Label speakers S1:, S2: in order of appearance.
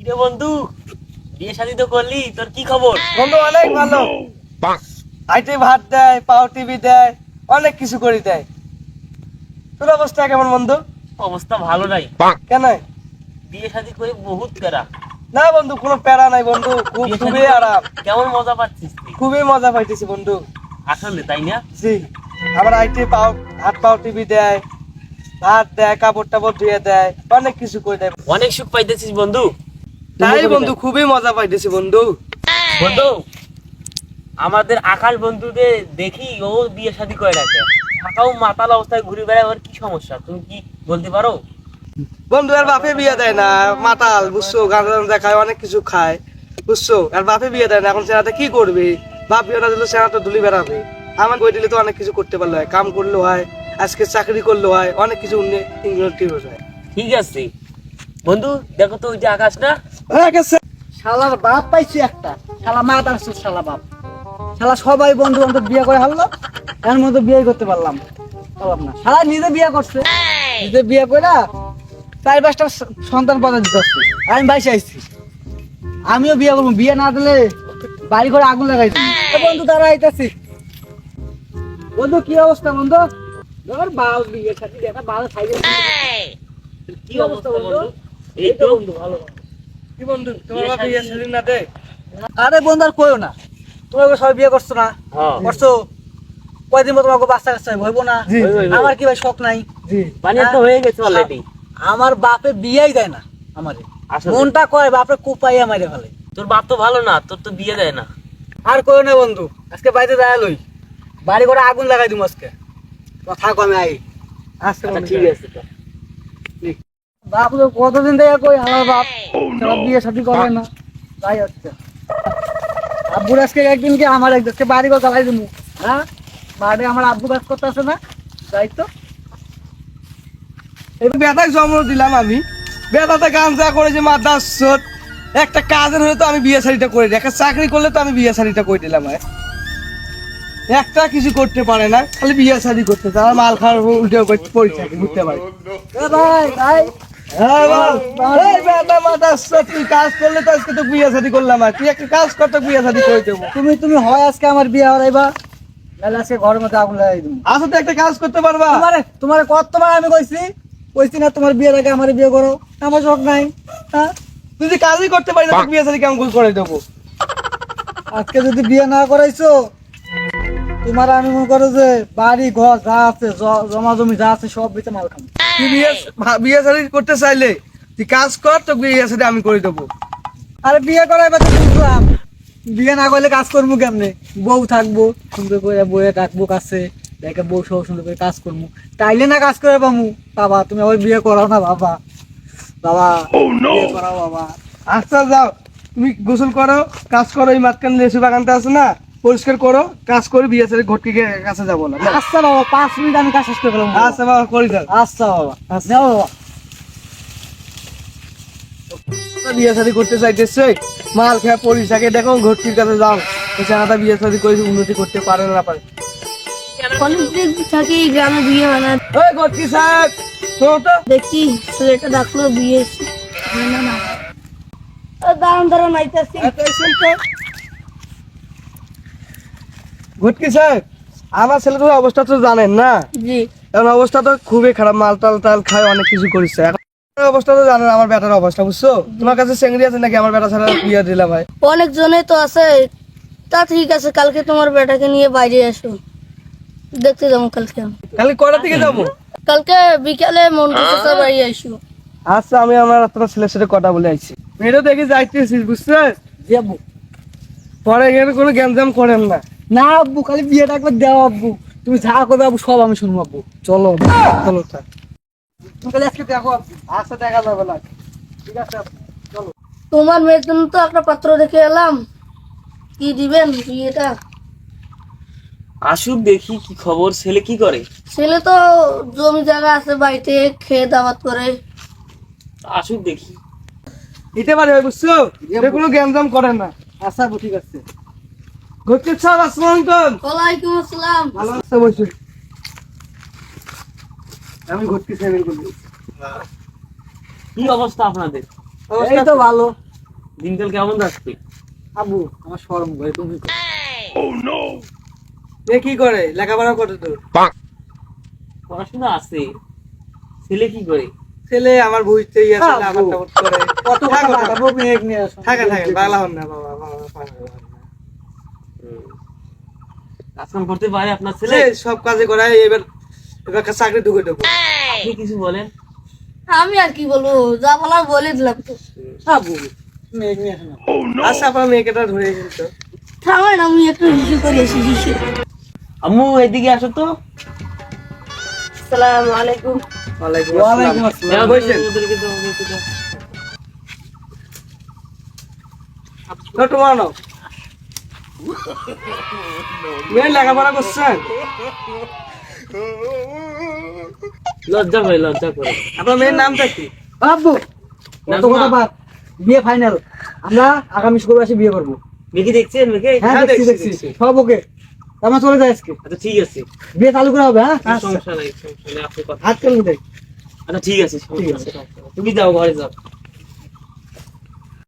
S1: কিরে বন্ধু? বিয়ে শাদি তো করলি তোর কি খবর?
S2: বন্ধু অনেক ভালো। আইটি ভাত দেয় পাও টিভি দেয় অনেক কিছু করে দেয়। তোর অবস্থা কেমন বন্ধু?
S1: অবস্থা ভালো নাই।
S2: কেন?
S1: বিয়ে শাদি করে বহুত প্যারা।
S2: না বন্ধু কোনো প্যারা নাই বন্ধু খুব খুবই আরাম।
S1: কেমন মজা পাচ্ছিস
S2: খুবই মজা পাইতেছি বন্ধু।
S1: আসলে তাই না?
S2: জি। আবার আইটি পাও হাত পাও টিভি দেয় ভাত দেয় কাপড় টাপড় ধুয়ে দেয় অনেক কিছু করে দেয়।
S1: অনেক সুখ পাইতেছিস বন্ধু।
S2: তাই বন্ধু খুবই মজা পাইতেছি বন্ধু।
S1: বন্ধু আমাদের আকাশ বন্ধুদের দেখি ও বিয়ে শাদি করে রাখে। থাকাও মাতাল অবস্থায় ঘুরে বেড়ায় ওর কি সমস্যা? তুমি কি বলতে পারো?
S2: বন্ধু আর বাপে বিয়ে দেয় না মাতাল বুঝছ? গান দেখায় অনেক কিছু খায় বুঝছ? আর বাপে বিয়ে দেয় না এখন সেনাতে কি করবে? বাপ বিয়ে না দিলে সেনা তো দুলি বেড়াবে। আমার বই দিলে তো অনেক কিছু করতে পারল হয় কাম করল হয় আজকে চাকরি করল হয় অনেক কিছু উন্নতি হয়ে।
S1: ঠিক আছে। বন্ধু দেখো তো ওই যে আকাশ না
S3: শালার বাপ পাইছি একটা। শালা মা তার শালা বাপ। শালা সবাই বন্ধু বান্ধব বিয়ে করে হারলো এর মধ্যে বিয়ে করতে পারলাম। পারলাম না। শালা নিজে বিয়ে করছে। নিজে বিয়ে করে চার পাঁচটা সন্তান পদা দিতে আমি বাইসে আইছি। আমিও বিয়ে করব। বিয়ে না দিলে বাড়ি করে আগুন লাগাই দিবি। বন্ধু তারা আইতাছি। বন্ধু কি অবস্থা বন্ধু? ধর বাল বিয়ে সাথে দেখা
S1: কি অবস্থা বন্ধু? এই তো বন্ধু ভালো।
S2: কি বন্ধু তোমার বাপ বিয়ে শাদী না দেয়?
S3: আরে বন্ধু আর কইও না। সবাই বিয়ে করছ না?
S1: হ্যাঁ।
S3: করছ? কয়দিন মতো তোমাকে বাচ্চা কাচ্চা হইব না। আমার কি ভাই শখ নাই?
S2: জি।
S1: বানিয়ে তো হয়ে গেছে অলরেডি
S3: আমার বাপে বিয়েই দেয় না আমারে। মনটা কয় বাপে কুপাইয়া মারে ফেলে।
S1: তোর বাপ তো ভালো না তোর তো বিয়ে দেয় না।
S3: আর কইও না বন্ধু আজকে বাড়িতে যায় লই। বাড়ি করে আগুন লাগাই দিম আজকে। কথা কমে আই।
S2: আচ্ছা
S1: আচ্ছা ঠিক আছে তো।
S3: বাপ তো কতদিন থেকে কই আমার বাপ? সব বিয়ে শাদি করে না। তাই হচ্ছে। আব্বুর আজকে একদিন কি আমার একদিনকে বাড়ি করে চালাই দিমু। হ্যাঁ? বাড়ি আমার আব্বু কাজ করতে আছে না। তাই তো।
S2: এই বেটাকে জন্ম দিলাম আমি। বেটাতে গান যা করেছে মাদার একটা কাজের হলে তো আমি বিয়ে শাড়িটা করে দিই। একটা চাকরি করলে তো আমি বিয়ে শাড়িটা করে দিলাম ভাই। একটা কিছু করতে পারে না খালি বিয়ে শাড়ি করতে মাল খাওয়ার উল্টে পড়ে থাকে বুঝতে পারি
S3: ভাই ভাই।
S2: বল এই বেটা মাদার সোট তুই কাজ করলে তো আজকে তো বিয়ে শাড়ি করলাম আর। তুই একটা কাজ কর তো বিয়ে শাড়ি করে দেবো।
S3: তুমি তুমি হয় আজকে আমার বিয়ে হরাইবা নাহলে আজকে ঘরের মধ্যে আগুন লাগাই দিবো।
S2: আসো তো একটা কাজ করতে পারবা।
S3: তোমার তোমার কতবার আমি কইছি কইছি না তোমার বিয়ের আগে আমার বিয়ে করো আমার শখ নাই হ্যাঁ?
S2: তুই যদি কাজই করতে পারি না বিয়ে শাড়ি কেমন করে করে দেবো।
S3: আজকে যদি বিয়ে না করাইছো তোমার আমি মনে করো যে বাড়ি ঘর যা আছে জ- জমা জমি যা আছে সব বেঁচে মাল খাব।
S2: তুই বিয়ে বিয়ে শাড়ি করতে চাইলে তুই কাজ কর তো বিয়ে শাড়ি আমি করে দেবো।
S3: আরে বিয়ে করাইবা তো বুঝলাম বিয়ে না করলে কাজ করব কেমনে? বউ থাকব সুন্দর করে বইয়ে রাখব কাছে দেখে বউ সহ সুন্দর করে কাজ করব। তাইলে না কাজ করে পামু। বাবা তুমি আবার বিয়ে করাও না বাবা। বাবা বিয়ে করাও বাবা।
S2: আচ্ছা যাও। তুমি গোসল করো কাজ করো এই মাঝখানে লেসু বাগানটা আছে না? পরিষ্কার করো কাজ করে শাড়ি ঘটকে গিয়ে কাছে যাব না।
S3: আচ্ছা বাবা পাঁচ মিনিট আমি কাজ শেষ করে ফেলাম
S2: আচ্ছা বাবা করি যাও।
S3: আচ্ছা বাবা নাও বাবা।
S2: বিয়ে শাড়ি করতে চাইতেছে? মাল খেয়ে পরিস দেখো ঘটকির কাছে যাও। বিয়ে করে উন্নতি করতে পারে না পারে।
S4: অনেকদিন থাকি গ্রামে বিয়ে হয় না।
S2: ওই ঘটকি সাহেব তো।
S4: দেখি ছেলেটা ডাকলো বিয়ে দাঁড়ান দাঁড়ান আইতাছি।
S2: ঘটকি সাহেব আমার ছেলেটার অবস্থা তো জানেন না?
S4: জি।
S2: এখন অবস্থা তো খুবই খারাপ মাল টাল টাল খায় অনেক কিছু করেছে। অবস্থা তো জানেন আমার বেটার অবস্থা বুঝছ? তোমার কাছে চেংড়ি আছে নাকি? আমার বেটা ছাড়া বিয়ে দিলাম ভাই।
S4: অনেক জনে তো আছে। তা ঠিক আছে কালকে তোমার বেটাকে নিয়ে বাইরে আসো। দেখতে যাব কালকে আমি।
S2: কালি থেকে যাব?
S4: কালকে বিকালে মন্টু চাচা বাড়ি আসো।
S2: আচ্ছা আমি আমার আপনার ছেলের সাথে কথা বলে আইছি মেয়েটা দেখে যাইতেছিস বুঝছিস? পরে এখানে কোনো গ্যাঞ্জাম করেন না।
S3: না আব্বু খালি বিয়েটা একবার দেও আব্বু। তুমি যা করবে আব্বু সব আমি শুনব আব্বু।
S2: চলো চলো থাক।
S3: তুমি খালি আজকে দেখো আব্বু
S2: আচ্ছা দেখা যাবে না।
S3: ঠিক আছে চলো।
S4: তোমার মেয়ের জন্য তো একটা পাত্র দেখে এলাম। কি দিবেন বিয়েটা?
S1: আসুক দেখি কি খবর ছেলে কি করে?
S4: ছেলে তো জমি জায়গা আছে বাড়িতে খেয়ে দাওয়াত করে।
S1: আসুক দেখি।
S2: দিতে পারে ভাই বুঝছ? কোনো গ্যাঞ্জাম করেন না।
S3: আচ্ছা আব্বু ঠিক আছে।
S2: ঘটকে সাহেব আসসালামু আলাইকুম।
S4: ওয়ালাইকুম আসসালাম।
S2: ভালো আছে বসে? আমি ঘটকে সাহেবের বলি
S1: কি অবস্থা আপনাদের?
S3: এই তো ভালো।
S1: দিনকাল কেমন যাচ্ছে?
S3: আবু আমার শরম করে তুমি
S2: এ কি করে? লেখাপড়া করে তোর
S1: পড়াশোনা আছে। ছেলে কি করে?
S2: ছেলে আমার বুঝতেই আছে না। টাবট করে।
S3: কত কথা?
S2: থাকো,
S3: বাড়াবো মেঘ নিয়ে আসো।
S2: থাকে থাকে। বাংলা হন না বাবা।
S1: কাজ করতে পারে আপনার ছেলে?
S2: সব কাজে করে এবার এবার চাকরি ঢুকে দেবো
S1: আপনি কিছু বলেন?
S4: আমি আর কি বলব যা বলার বলে দিলাম তো।
S3: নিয়ে
S2: আচ্ছা আপনার মেয়েকেটা ধরে কিন্তু
S4: থামেন আমি একটু হিসু করে এসি হিসু।
S1: আম্মু এদিকে আসো তো।
S4: আসসালামু আলাইকুম।
S2: ওয়ালাইকুম আসসালাম। বসেন। তোমার নাও লেখাপড়া করছেন?
S1: লজ্জা করে লজ্জা করে।
S2: আপনার মেয়ের নামটা কি?
S3: আব্বু কত কথা বাদ। বিয়ে ফাইনাল আমরা আগামী শুক্রবার এসে বিয়ে করব।
S1: মেঘে দেখছেন মেঘে
S3: হ্যাঁ
S2: হ্যাঁ,
S3: দেখছি
S2: দেখছি।
S3: সব ওকে। আমরা চলে যাই আজকে।
S1: আচ্ছা ঠিক আছে।
S3: বিয়ে চালু করা হবে হ্যাঁ?
S1: সমস্যা নাই সমস্যা নাই আপনি কথা
S3: হাত কেন দেখ।
S1: আচ্ছা ঠিক আছে
S3: ঠিক
S1: নাই। তুমি যাও ঘরে যাও।